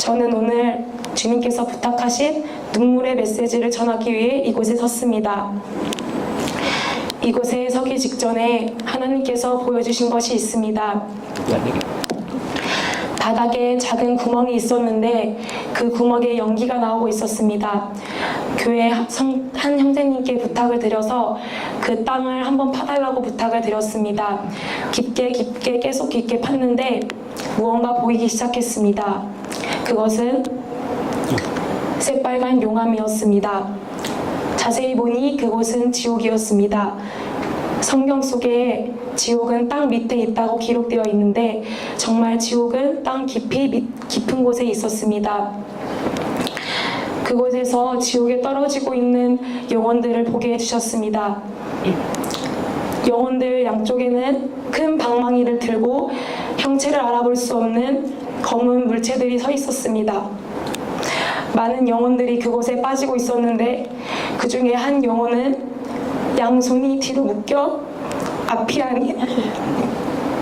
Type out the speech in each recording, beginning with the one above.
저는 오늘 주님께서 부탁하신 눈물의 메시지를 전하기 위해 이곳에 섰습니다. 이곳에 서기 직전에 하나님께서 보여주신 것이 있습니다. 바닥에 작은 구멍이 있었는데 그 구멍에 연기가 나오고 있었습니다. 교회 성- 한 형제님께 부탁을 드려서 그 땅을 한번 파달라고 부탁을 드렸습니다. 깊게 깊게 계속 깊게 팠는데 무언가 보이기 시작했습니다. 그것은 새빨간 용암이었습니다. 자세히 보니 그곳은 지옥이었습니다. 성경 속에 지옥은 땅 밑에 있다고 기록되어 있는데 정말 지옥은 땅 깊이 밑- 깊은 곳에 있었습니다. 그곳에서 지옥에 떨어지고 있는 영혼들을 보게 해주셨습니다. 영혼들 양쪽에는 큰 방망이를 들고 형체를 알아볼 수 없는 검은 물체들이 서 있었습니다. 많은 영혼들이 그곳에 빠지고 있었는데 그 중에 한 영혼은 양손이 뒤로 묶여 앞이 아닌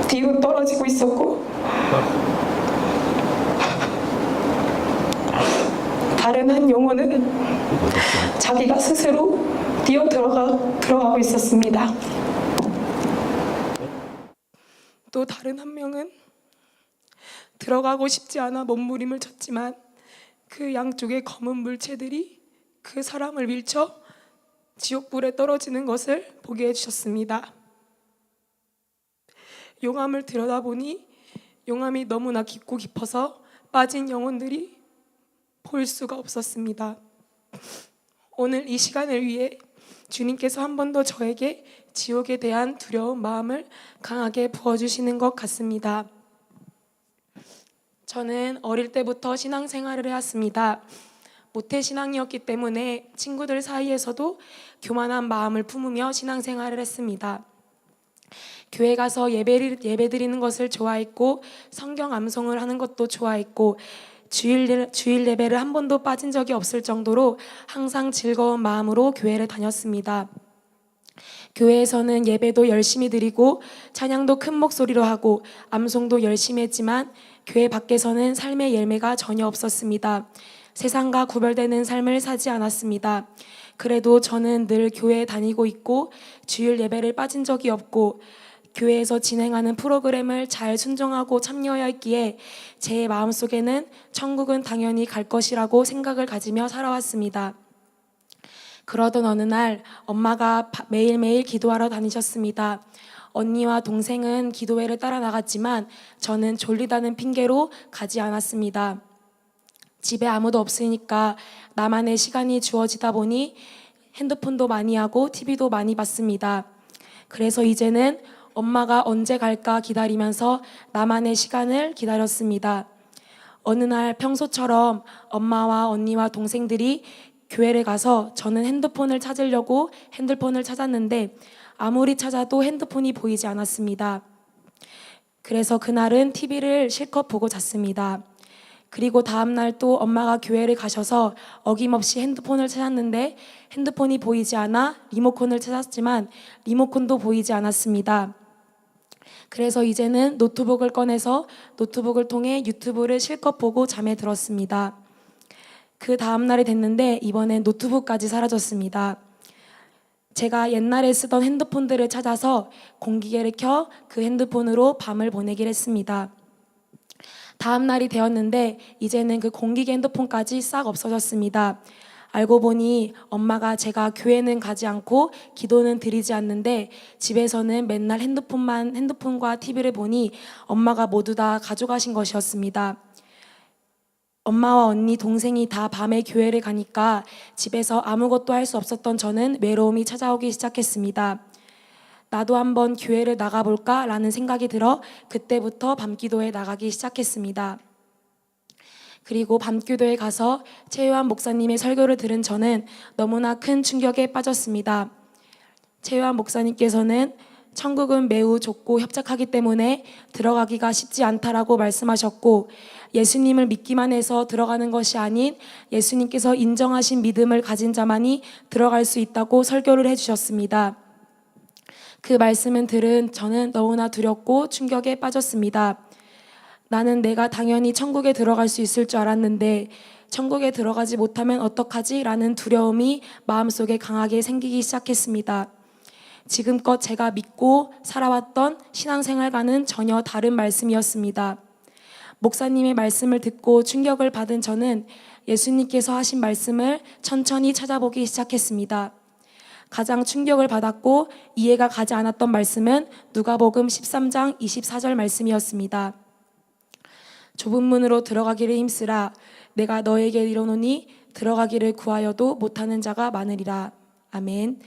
뒤로 떨어지고 있었고 다른 한 영혼은 자기가 스스로 뛰어 들어가 들어가고 있었습니다. 또 다른 한 명은 들어가고 싶지 않아 몸부림을 쳤지만 그 양쪽의 검은 물체들이 그 사람을 밀쳐 지옥불에 떨어지는 것을 보게 해주셨습니다. 용암을 들여다보니 용암이 너무나 깊고 깊어서 빠진 영혼들이 볼 수가 없었습니다. 오늘 이 시간을 위해 주님께서 한 번 더 저에게 지옥에 대한 두려운 마음을 강하게 부어주시는 것 같습니다. 저는 어릴 때부터 신앙생활을 해왔습니다. 모태 신앙이었기 때문에 친구들 사이에서도 교만한 마음을 품으며 신앙생활을 했습니다. 교회 가서 예배 예배 드리는 것을 좋아했고 성경 암송을 하는 것도 좋아했고 주일 주일 예배를 한 번도 빠진 적이 없을 정도로 항상 즐거운 마음으로 교회를 다녔습니다. 교회에서는 예배도 열심히 드리고 찬양도 큰 목소리로 하고 암송도 열심히 했지만 교회 밖에서는 삶의 열매가 전혀 없었습니다. 세상과 구별되는 삶을 사지 않았습니다. 그래도 저는 늘 교회에 다니고 있고 주일 예배를 빠진 적이 없고 교회에서 진행하는 프로그램을 잘 순종하고 참여해야 했기에 제 마음속에는 천국은 당연히 갈 것이라고 생각을 가지며 살아왔습니다. 그러던 어느 날 엄마가 바- 매일매일 기도하러 다니셨습니다. 언니와 동생은 기도회를 따라 나갔지만 저는 졸리다는 핑계로 가지 않았습니다. 집에 아무도 없으니까 나만의 시간이 주어지다 보니 핸드폰도 많이 하고 TV도 많이 봤습니다. 그래서 이제는 엄마가 언제 갈까 기다리면서 나만의 시간을 기다렸습니다. 어느 날 평소처럼 엄마와 언니와 동생들이 교회를 가서 저는 핸드폰을 찾으려고 핸드폰을 찾았는데 아무리 찾아도 핸드폰이 보이지 않았습니다. 그래서 그날은 TV를 실컷 보고 잤습니다. 그리고 다음날 또 엄마가 교회를 가셔서 어김없이 핸드폰을 찾았는데 핸드폰이 보이지 않아 리모컨을 찾았지만 리모컨도 보이지 않았습니다. 그래서 이제는 노트북을 꺼내서 노트북을 통해 유튜브를 실컷 보고 잠에 들었습니다. 그 다음 날이 됐는데 이번엔 노트북까지 사라졌습니다. 제가 옛날에 쓰던 핸드폰들을 찾아서 공기계를 켜 그 핸드폰으로 밤을 보내기를 했습니다. 다음 날이 되었는데 이제는 그 공기계 핸드폰까지 싹 없어졌습니다. 알고 보니 엄마가 제가 교회는 가지 않고 기도는 드리지 않는데 집에서는 맨날 핸드폰만 핸드폰과 TV를 보니 엄마가 모두 다 가져가신 것이었습니다. 엄마와 언니, 동생이 다 밤에 교회를 가니까 집에서 아무것도 할 수 없었던 저는 외로움이 찾아오기 시작했습니다. 나도 한번 교회를 나가볼까? 라는 생각이 들어 그때부터 밤 기도에 나가기 시작했습니다. 그리고 밤기도에 가서 최요한 목사님의 설교를 들은 저는 너무나 큰 충격에 빠졌습니다. 최요한 목사님께서는 천국은 매우 좁고 협착하기 때문에 들어가기가 쉽지 않다라고 말씀하셨고 예수님을 믿기만 해서 들어가는 것이 아닌 예수님께서 인정하신 믿음을 가진 자만이 들어갈 수 있다고 설교를 해주셨습니다. 그 말씀을 들은 저는 너무나 두렵고 충격에 빠졌습니다. 나는 내가 당연히 천국에 들어갈 수 있을 줄 알았는데 천국에 들어가지 못하면 어떡하지? 라는 두려움이 마음속에 강하게 생기기 시작했습니다. 지금껏 제가 믿고 살아왔던 신앙생활과는 전혀 다른 말씀이었습니다. 목사님의 말씀을 듣고 충격을 받은 저는 예수님께서 하신 말씀을 천천히 찾아보기 시작했습니다. 가장 충격을 받았고 이해가 가지 않았던 말씀은 누가복음 13장 24절 말씀이었습니다. 좁은 문으로 들어가기를 힘쓰라 내가 너에게 이르노니 들어가기를 구하여도 못하는 자가 많으리라. 아멘.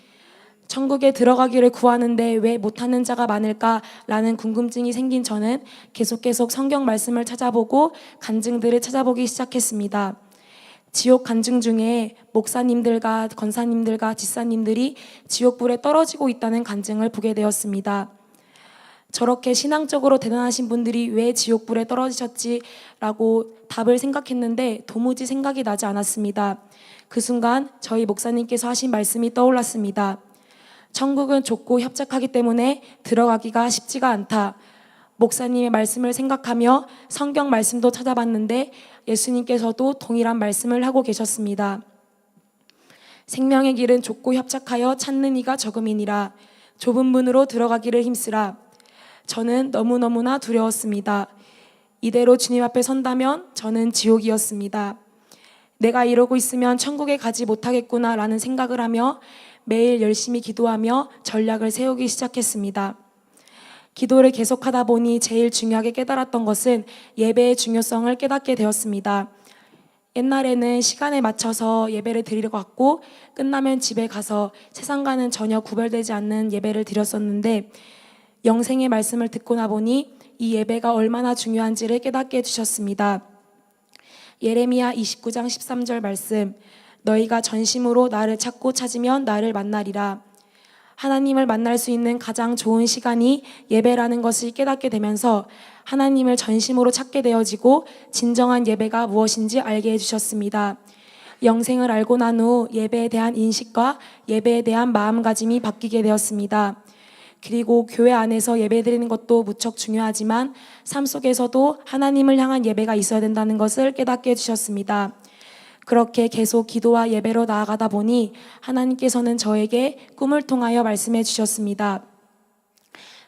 천국에 들어가기를 구하는데 왜 못하는 자가 많을까라는 궁금증이 생긴 저는 계속 계속 성경 말씀을 찾아보고 간증들을 찾아보기 시작했습니다. 지옥 간증 중에 목사님들과 권사님들과 집사님들이 지옥불에 떨어지고 있다는 간증을 보게 되었습니다. 저렇게 신앙적으로 대단하신 분들이 왜 지옥불에 떨어지셨지라고 답을 생각했는데 도무지 생각이 나지 않았습니다. 그 순간 저희 목사님께서 하신 말씀이 떠올랐습니다. 천국은 좁고 협착하기 때문에 들어가기가 쉽지가 않다. 목사님의 말씀을 생각하며 성경 말씀도 찾아봤는데 예수님께서도 동일한 말씀을 하고 계셨습니다. 생명의 길은 좁고 협착하여 찾는 이가 적음이니라. 좁은 문으로 들어가기를 힘쓰라. 저는 너무너무나 두려웠습니다. 이대로 주님 앞에 선다면 저는 지옥이었습니다. 내가 이러고 있으면 천국에 가지 못하겠구나 라는 생각을 하며 매일 열심히 기도하며 전략을 세우기 시작했습니다. 기도를 계속하다 보니 제일 중요하게 깨달았던 것은 예배의 중요성을 깨닫게 되었습니다. 옛날에는 시간에 맞춰서 예배를 드리러 갔고 끝나면 집에 가서 세상과는 전혀 구별되지 않는 예배를 드렸었는데 영생의 말씀을 듣고 나 보니 이 예배가 얼마나 중요한지를 깨닫게 해주셨습니다. 예레미야 29장 13절 말씀 너희가 전심으로 나를 찾고 찾으면 나를 만나리라. 하나님을 만날 수 있는 가장 좋은 시간이 예배라는 것을 깨닫게 되면서 하나님을 전심으로 찾게 되어지고 진정한 예배가 무엇인지 알게 해주셨습니다. 영생을 알고 난 후 예배에 대한 인식과 예배에 대한 마음가짐이 바뀌게 되었습니다. 그리고 교회 안에서 예배 드리는 것도 무척 중요하지만 삶 속에서도 하나님을 향한 예배가 있어야 된다는 것을 깨닫게 해주셨습니다. 그렇게 계속 기도와 예배로 나아가다 보니 하나님께서는 저에게 꿈을 통하여 말씀해 주셨습니다.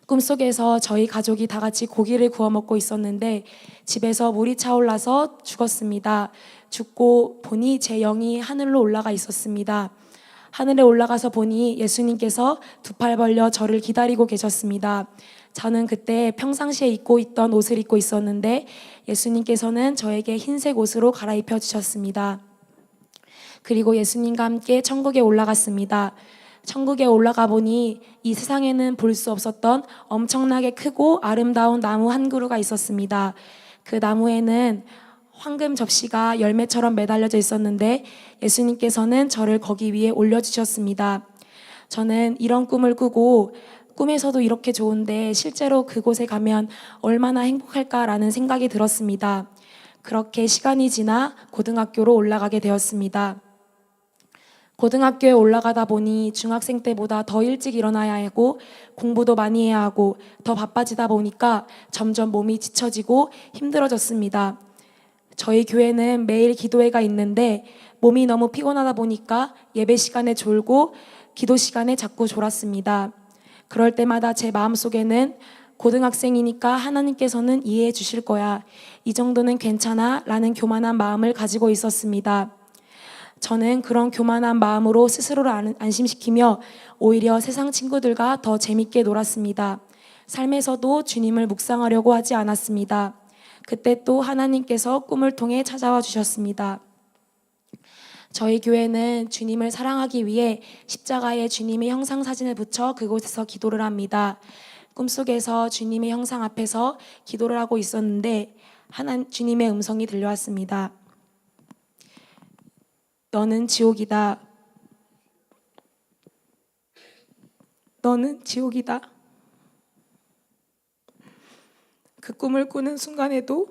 꿈속에서 저희 가족이 다 같이 고기를 구워 먹고 있었는데 집에서 물이 차올라서 죽었습니다. 죽고 보니 제 영이 하늘로 올라가 있었습니다. 하늘에 올라가서 보니 예수님께서 두 팔 벌려 저를 기다리고 계셨습니다. 저는 그때 평상시에 입고 있던 옷을 입고 있었는데 예수님께서는 저에게 흰색 옷으로 갈아입혀 주셨습니다. 그리고 예수님과 함께 천국에 올라갔습니다. 천국에 올라가 보니 이 세상에는 볼 수 없었던 엄청나게 크고 아름다운 나무 한 그루가 있었습니다. 그 나무에는 황금 접시가 열매처럼 매달려져 있었는데 예수님께서는 저를 거기 위에 올려주셨습니다. 저는 이런 꿈을 꾸고 꿈에서도 이렇게 좋은데 실제로 그곳에 가면 얼마나 행복할까라는 생각이 들었습니다. 그렇게 시간이 지나 고등학교로 올라가게 되었습니다. 고등학교에 올라가다 보니 중학생 때보다 더 일찍 일어나야 하고 공부도 많이 해야 하고 더 바빠지다 보니까 점점 몸이 지쳐지고 힘들어졌습니다. 저희 교회는 매일 기도회가 있는데 몸이 너무 피곤하다 보니까 예배 시간에 졸고 기도 시간에 자꾸 졸았습니다. 그럴 때마다 제 마음속에는 고등학생이니까 하나님께서는 이해해 주실 거야. 이 정도는 괜찮아. 라는 교만한 마음을 가지고 있었습니다. 저는 그런 교만한 마음으로 스스로를 안- 안심시키며 오히려 세상 친구들과 더 재밌게 놀았습니다. 삶에서도 주님을 묵상하려고 하지 않았습니다. 그때 또 하나님께서 꿈을 통해 찾아와 주셨습니다. 저희 교회는 주님을 사랑하기 위해 십자가에 주님의 형상 사진을 붙여 그곳에서 기도를 합니다. 꿈속에서 주님의 형상 앞에서 기도를 하고 있었는데 하나 주님의 음성이 들려왔습니다. 너는 지옥이다. 너는 지옥이다. 그 꿈을 꾸는 순간에도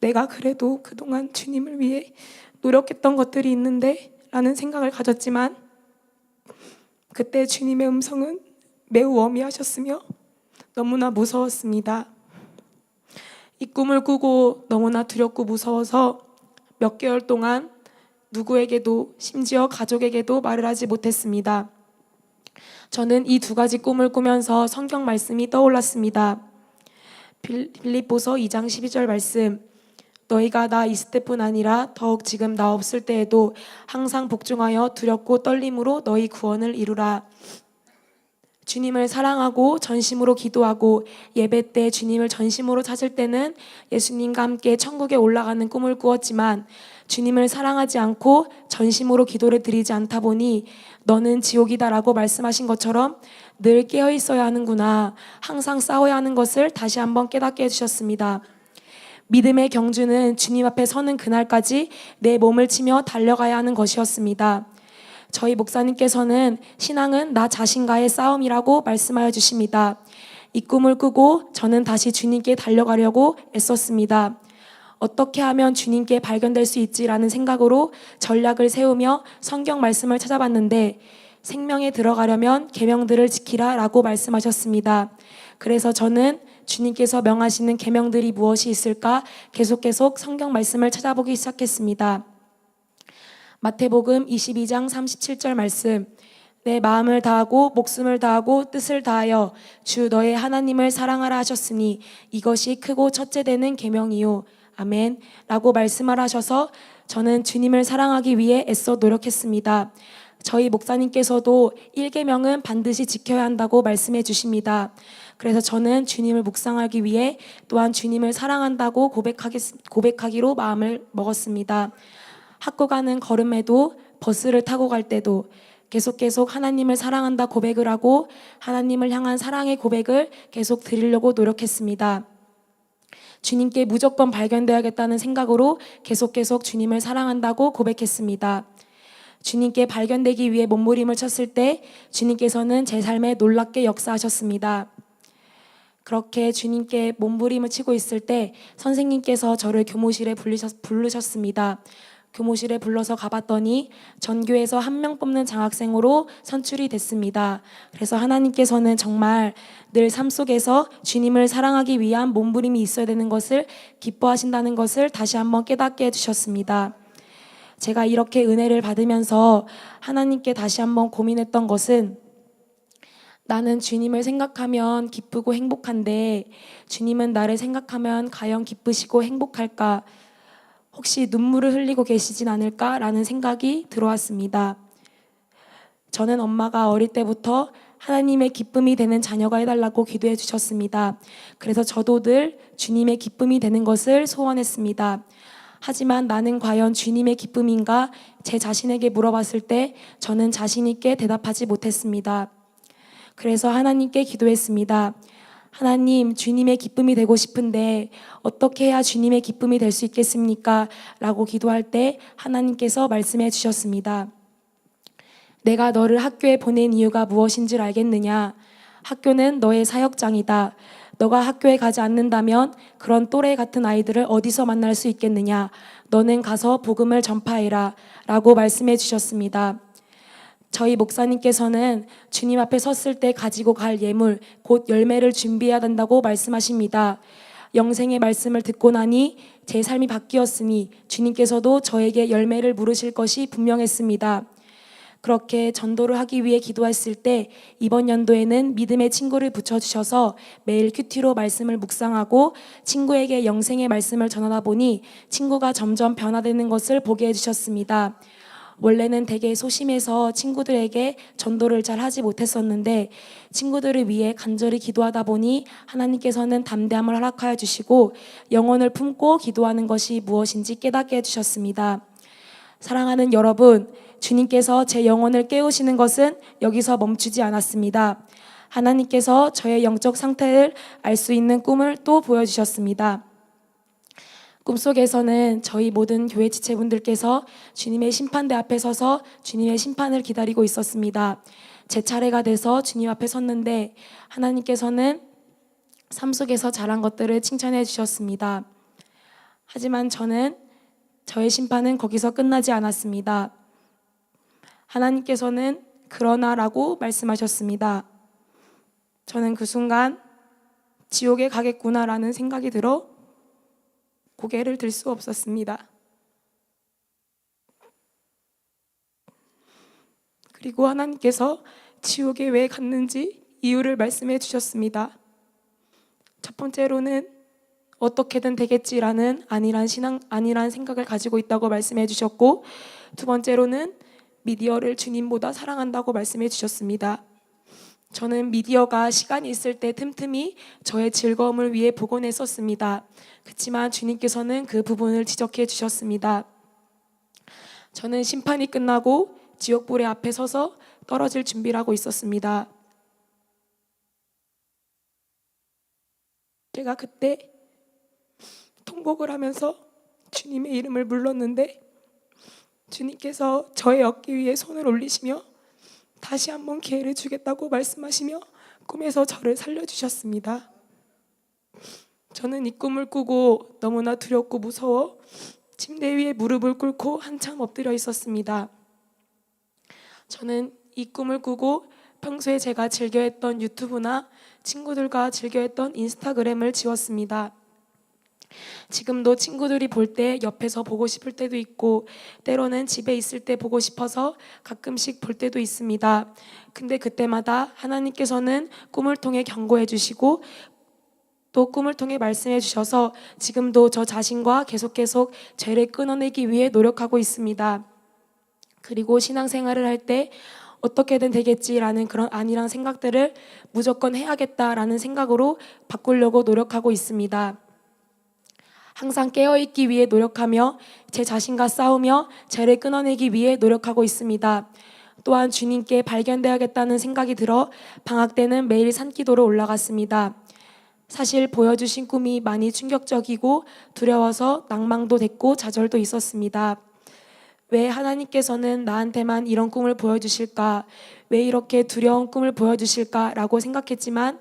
내가 그래도 그동안 주님을 위해 노력했던 것들이 있는데 라는 생각을 가졌지만 그때 주님의 음성은 매우 어미하셨으며 너무나 무서웠습니다. 이 꿈을 꾸고 너무나 두렵고 무서워서 몇 개월 동안 누구에게도 심지어 가족에게도 말을 하지 못했습니다. 저는 이 두 가지 꿈을 꾸면서 성경 말씀이 떠올랐습니다. 빌- 빌립보서 2장 12절 말씀 너희가 나 있을 때뿐 아니라 더욱 지금 나 없을 때에도 항상 복종하여 두렵고 떨림으로 너희 구원을 이루라. 주님을 사랑하고 전심으로 기도하고 예배 때 주님을 전심으로 찾을 때는 예수님과 함께 천국에 올라가는 꿈을 꾸었지만 주님을 사랑하지 않고 전심으로 기도를 드리지 않다 보니 너는 지옥이다라고 말씀하신 것처럼 늘 깨어 있어야 하는구나. 항상 싸워야 하는 것을 다시 한번 깨닫게 해주셨습니다. 믿음의 경주는 주님 앞에 서는 그날까지 내 몸을 치며 달려가야 하는 것이었습니다. 저희 목사님께서는 신앙은 나 자신과의 싸움이라고 말씀하여 주십니다. 이 꿈을 꾸고 저는 다시 주님께 달려가려고 애썼습니다. 어떻게 하면 주님께 발견될 수 있지라는 생각으로 전략을 세우며 성경 말씀을 찾아봤는데 생명에 들어가려면 계명들을 지키라라고 말씀하셨습니다. 그래서 저는 주님께서 명하시는 계명들이 무엇이 있을까 계속 계속 성경 말씀을 찾아보기 시작했습니다. 마태복음 22장 37절 말씀. 내 마음을 다하고 목숨을 다하고 뜻을 다하여 주 너의 하나님을 사랑하라 하셨으니 이것이 크고 첫째 되는 계명이요. 아멘. 라고 말씀을 하셔서 저는 주님을 사랑하기 위해 애써 노력했습니다. 저희 목사님께서도 1계명은 반드시 지켜야 한다고 말씀해 주십니다. 그래서 저는 주님을 묵상하기 위해 또한 주님을 사랑한다고 고백하기, 고백하기로 마음을 먹었습니다. 학교 가는 걸음에도 버스를 타고 갈 때도 계속 계속 하나님을 사랑한다 고백을 하고 하나님을 향한 사랑의 고백을 계속 드리려고 노력했습니다. 주님께 무조건 발견되어야겠다는 생각으로 계속 계속 주님을 사랑한다고 고백했습니다. 주님께 발견되기 위해 몸부림을 쳤을 때 주님께서는 제 삶에 놀랍게 역사하셨습니다. 그렇게 주님께 몸부림을 치고 있을 때 선생님께서 저를 교무실에 부르셨, 부르셨습니다. 교무실에 불러서 가봤더니 전교에서 한 명 뽑는 장학생으로 선출이 됐습니다. 그래서 하나님께서는 정말 늘 삶 속에서 주님을 사랑하기 위한 몸부림이 있어야 되는 것을 기뻐하신다는 것을 다시 한번 깨닫게 해주셨습니다. 제가 이렇게 은혜를 받으면서 하나님께 다시 한번 고민했던 것은 나는 주님을 생각하면 기쁘고 행복한데 주님은 나를 생각하면 과연 기쁘시고 행복할까? 혹시 눈물을 흘리고 계시진 않을까라는 생각이 들어왔습니다. 저는 엄마가 어릴 때부터 하나님의 기쁨이 되는 자녀가 해달라고 기도해 주셨습니다. 그래서 저도 늘 주님의 기쁨이 되는 것을 소원했습니다. 하지만 나는 과연 주님의 기쁨인가 제 자신에게 물어봤을 때 저는 자신있게 대답하지 못했습니다. 그래서 하나님께 기도했습니다. 하나님, 주님의 기쁨이 되고 싶은데 어떻게 해야 주님의 기쁨이 될 수 있겠습니까? 라고 기도할 때 하나님께서 말씀해 주셨습니다. 내가 너를 학교에 보낸 이유가 무엇인지 알겠느냐? 학교는 너의 사역장이다. 너가 학교에 가지 않는다면 그런 또래 같은 아이들을 어디서 만날 수 있겠느냐? 너는 가서 복음을 전파해라. 라고 말씀해 주셨습니다. 저희 목사님께서는 주님 앞에 섰을 때 가지고 갈 예물, 곧 열매를 준비해야 된다고 말씀하십니다. 영생의 말씀을 듣고 나니 제 삶이 바뀌었으니 주님께서도 저에게 열매를 물으실 것이 분명했습니다. 그렇게 전도를 하기 위해 기도했을 때 이번 연도에는 믿음의 친구를 붙여주셔서 매일 큐티로 말씀을 묵상하고 친구에게 영생의 말씀을 전하다 보니 친구가 점점 변화되는 것을 보게 해주셨습니다. 원래는 되게 소심해서 친구들에게 전도를 잘 하지 못했었는데 친구들을 위해 간절히 기도하다 보니 하나님께서는 담대함을 허락하여 주시고 영혼을 품고 기도하는 것이 무엇인지 깨닫게 해주셨습니다. 사랑하는 여러분, 주님께서 제 영혼을 깨우시는 것은 여기서 멈추지 않았습니다. 하나님께서 저의 영적 상태를 알 수 있는 꿈을 또 보여주셨습니다. 꿈속에서는 저희 모든 교회 지체분들께서 주님의 심판대 앞에 서서 주님의 심판을 기다리고 있었습니다. 제 차례가 돼서 주님 앞에 섰는데 하나님께서는 삶 속에서 잘한 것들을 칭찬해 주셨습니다. 하지만 저는 저의 심판은 거기서 끝나지 않았습니다. 하나님께서는 그러나라고 말씀하셨습니다. 저는 그 순간 지옥에 가겠구나라는 생각이 들어 고개를 들 수 없었습니다. 그리고 하나님께서 지옥에 왜 갔는지 이유를 말씀해 주셨습니다. 첫 번째로는 어떻게든 되겠지라는 안일한 신앙, 안일한 생각을 가지고 있다고 말씀해 주셨고, 두 번째로는 미디어를 주님보다 사랑한다고 말씀해 주셨습니다. 저는 미디어가 시간이 있을 때 틈틈이 저의 즐거움을 위해 복원했었습니다. 그렇지만 주님께서는 그 부분을 지적해 주셨습니다. 저는 심판이 끝나고 지옥불의 앞에 서서 떨어질 준비를 하고 있었습니다. 제가 그때 통곡을 하면서 주님의 이름을 불렀는데 주님께서 저의 어깨 위에 손을 올리시며 다시 한번 기회를 주겠다고 말씀하시며 꿈에서 저를 살려주셨습니다. 저는 이 꿈을 꾸고 너무나 두렵고 무서워 침대 위에 무릎을 꿇고 한참 엎드려 있었습니다. 저는 이 꿈을 꾸고 평소에 제가 즐겨했던 유튜브나 친구들과 즐겨했던 인스타그램을 지웠습니다. 지금도 친구들이 볼 때 옆에서 보고 싶을 때도 있고 때로는 집에 있을 때 보고 싶어서 가끔씩 볼 때도 있습니다. 근데 그때마다 하나님께서는 꿈을 통해 경고해 주시고 또 꿈을 통해 말씀해 주셔서 지금도 저 자신과 계속 계속 죄를 끊어내기 위해 노력하고 있습니다. 그리고 신앙생활을 할 때 어떻게든 되겠지라는 그런 안일한 생각들을 무조건 해야겠다라는 생각으로 바꾸려고 노력하고 있습니다. 항상 깨어있기 위해 노력하며 제 자신과 싸우며 죄를 끊어내기 위해 노력하고 있습니다. 또한 주님께 발견되어야겠다는 생각이 들어 방학 때는 매일 산기도로 올라갔습니다. 사실 보여주신 꿈이 많이 충격적이고 두려워서 낭망도 됐고 좌절도 있었습니다. 왜 하나님께서는 나한테만 이런 꿈을 보여주실까? 왜 이렇게 두려운 꿈을 보여주실까? 라고 생각했지만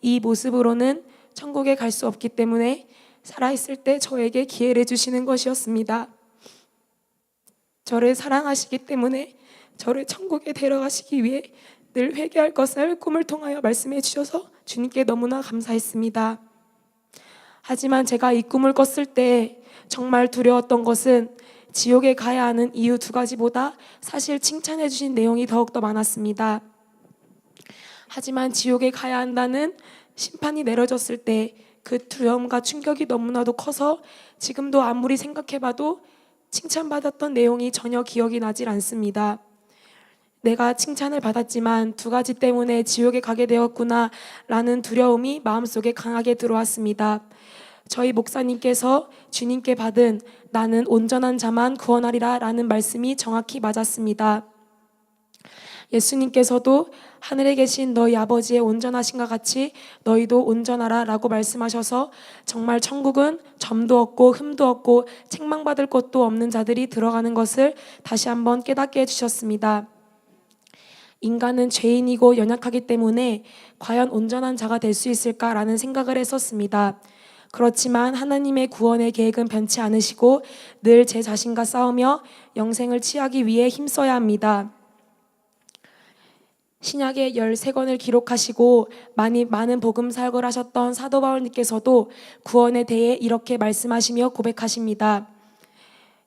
이 모습으로는 천국에 갈 수 없기 때문에 살아있을 때 저에게 기회를 주시는 것이었습니다. 저를 사랑하시기 때문에 저를 천국에 데려가시기 위해 늘 회개할 것을 꿈을 통하여 말씀해 주셔서 주님께 너무나 감사했습니다. 하지만 제가 이 꿈을 꿨을 때 정말 두려웠던 것은 지옥에 가야 하는 이유 두 가지보다 사실 칭찬해 주신 내용이 더욱더 많았습니다. 하지만 지옥에 가야 한다는 심판이 내려졌을 때 그 두려움과 충격이 너무나도 커서 지금도 아무리 생각해봐도 칭찬받았던 내용이 전혀 기억이 나질 않습니다. 내가 칭찬을 받았지만 두 가지 때문에 지옥에 가게 되었구나 라는 두려움이 마음속에 강하게 들어왔습니다. 저희 목사님께서 주님께 받은 나는 온전한 자만 구원하리라 라는 말씀이 정확히 맞았습니다. 예수님께서도 하늘에 계신 너희 아버지의 온전하신과 같이 너희도 온전하라 라고 말씀하셔서 정말 천국은 점도 없고 흠도 없고 책망받을 것도 없는 자들이 들어가는 것을 다시 한번 깨닫게 해주셨습니다. 인간은 죄인이고 연약하기 때문에 과연 온전한 자가 될 수 있을까라는 생각을 했었습니다. 그렇지만 하나님의 구원의 계획은 변치 않으시고 늘 제 자신과 싸우며 영생을 취하기 위해 힘써야 합니다. 신약의 13권을 기록하시고 많이 많은 복음 사역을 하셨던 사도 바울님께서도 구원에 대해 이렇게 말씀하시며 고백하십니다.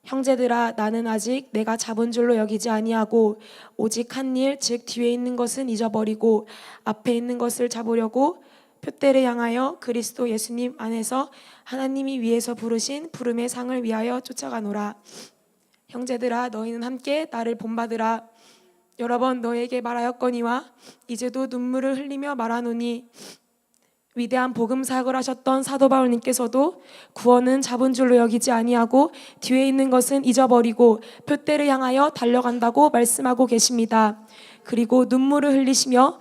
형제들아 나는 아직 내가 잡은 줄로 여기지 아니하고 오직 한 일 즉 뒤에 있는 것은 잊어버리고 앞에 있는 것을 잡으려고 표대를 향하여 그리스도 예수님 안에서 하나님이 위에서 부르신 부름의 상을 위하여 쫓아가노라 형제들아 너희는 함께 나를 본받으라 여러 번 너에게 말하였거니와 이제도 눈물을 흘리며 말하노니 위대한 복음 사역을 하셨던 사도 바울님께서도 구원은 잡은 줄로 여기지 아니하고 뒤에 있는 것은 잊어버리고 표대를 향하여 달려간다고 말씀하고 계십니다. 그리고 눈물을 흘리시며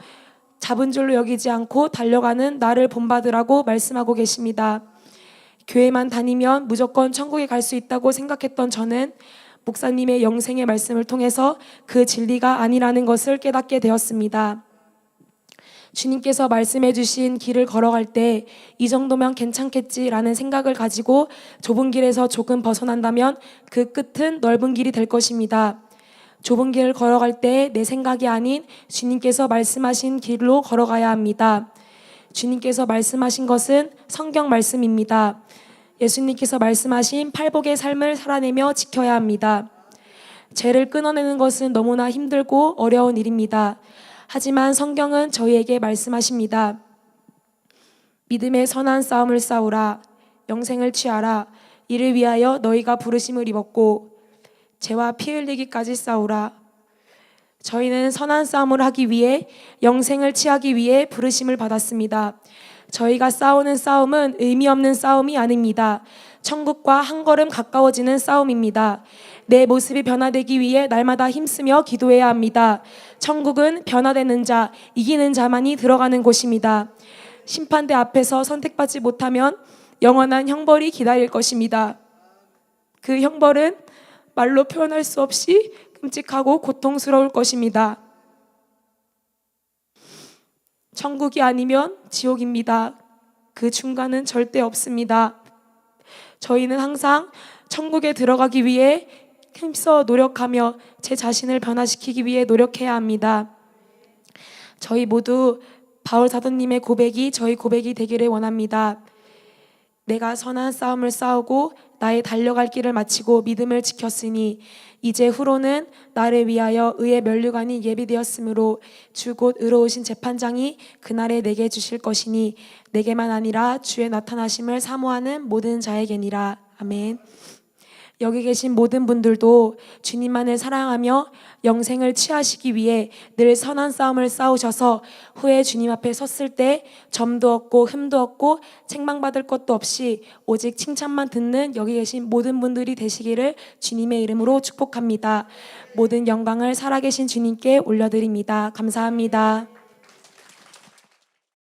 잡은 줄로 여기지 않고 달려가는 나를 본받으라고 말씀하고 계십니다. 교회만 다니면 무조건 천국에 갈 수 있다고 생각했던 저는 목사님의 영생의 말씀을 통해서 그 진리가 아니라는 것을 깨닫게 되었습니다. 주님께서 말씀해 주신 길을 걸어갈 때 이 정도면 괜찮겠지라는 생각을 가지고 좁은 길에서 조금 벗어난다면 그 끝은 넓은 길이 될 것입니다. 좁은 길을 걸어갈 때 내 생각이 아닌 주님께서 말씀하신 길로 걸어가야 합니다. 주님께서 말씀하신 것은 성경 말씀입니다. 예수님께서 말씀하신 팔복의 삶을 살아내며 지켜야 합니다. 죄를 끊어내는 것은 너무나 힘들고 어려운 일입니다. 하지만 성경은 저희에게 말씀하십니다. 믿음의 선한 싸움을 싸우라. 영생을 취하라. 이를 위하여 너희가 부르심을 입었고 죄와 피 흘리기까지 싸우라. 저희는 선한 싸움을 하기 위해 영생을 취하기 위해 부르심을 받았습니다. 저희가 싸우는 싸움은 의미 없는 싸움이 아닙니다. 천국과 한 걸음 가까워지는 싸움입니다. 내 모습이 변화되기 위해 날마다 힘쓰며 기도해야 합니다. 천국은 변화되는 자, 이기는 자만이 들어가는 곳입니다. 심판대 앞에서 선택받지 못하면 영원한 형벌이 기다릴 것입니다. 그 형벌은 말로 표현할 수 없이 끔찍하고 고통스러울 것입니다. 천국이 아니면 지옥입니다. 그 중간은 절대 없습니다. 저희는 항상 천국에 들어가기 위해 힘써 노력하며 제 자신을 변화시키기 위해 노력해야 합니다. 저희 모두 바울 사도님의 고백이 저희 고백이 되기를 원합니다. 내가 선한 싸움을 싸우고 나의 달려갈 길을 마치고 믿음을 지켰으니 이제 후로는 나를 위하여 의의 면류관이 예비되었으므로 주 곧 의로우신 재판장이 그날에 내게 주실 것이니 내게만 아니라 주의 나타나심을 사모하는 모든 자에게니라 아멘. 여기 계신 모든 분들도 주님만을 사랑하며 영생을 취하시기 위해 늘 선한 싸움을 싸우셔서 후에 주님 앞에 섰을 때 점도 없고 흠도 없고 책망받을 것도 없이 오직 칭찬만 듣는 여기 계신 모든 분들이 되시기를 주님의 이름으로 축복합니다. 모든 영광을 살아계신 주님께 올려드립니다. 감사합니다.